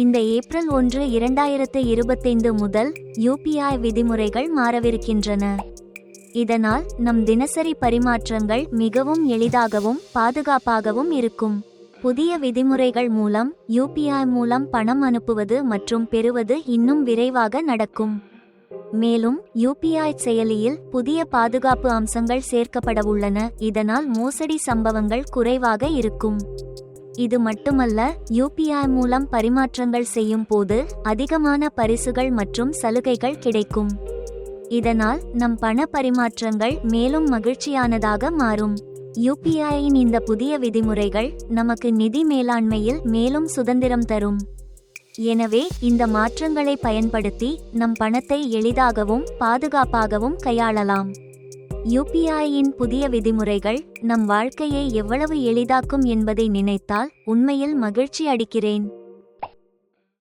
இந்த ஏப்ரல் ஒன்று இரண்டாயிரத்து இருபத்தைந்து முதல் யூபிஐ விதிமுறைகள் மாறவிருக்கின்றன. இதனால் நம் தினசரி பரிமாற்றங்கள் மிகவும் எளிதாகவும் பாதுகாப்பாகவும் இருக்கும். புதிய விதிமுறைகள் மூலம் யூபிஐ மூலம் பணம் அனுப்புவது மற்றும் பெறுவது இன்னும் விரைவாக நடக்கும். மேலும் யூபிஐ செயலியில் புதிய பாதுகாப்பு அம்சங்கள் சேர்க்கப்படவுள்ளன. இதனால் மோசடி சம்பவங்கள் குறைவாக இருக்கும். இது மட்டுமல்ல யூபிஐ மூலம் பரிமாற்றங்கள் செய்யும் போது அதிகமான பரிசுகள் மற்றும் சலுகைகள் கிடைக்கும். இதனால் நம் பண பரிமாற்றங்கள் மேலும் மகிழ்ச்சியானதாக மாறும். யூபிஐயின் இந்த புதிய விதிமுறைகள் நமக்கு நிதி மேலாண்மையில் மேலும் சுதந்திரம் தரும். எனவே இந்த மாற்றங்களை பயன்படுத்தி நம் பணத்தை எளிதாகவும் பாதுகாப்பாகவும் கையாளலாம். யுபிஐயின் புதிய விதிமுறைகள் நம் வாழ்க்கையை எவ்வளவு எளிதாக்கும் என்பதை நினைத்தால் உண்மையில் மகிழ்ச்சி அடிக்கிறேன்.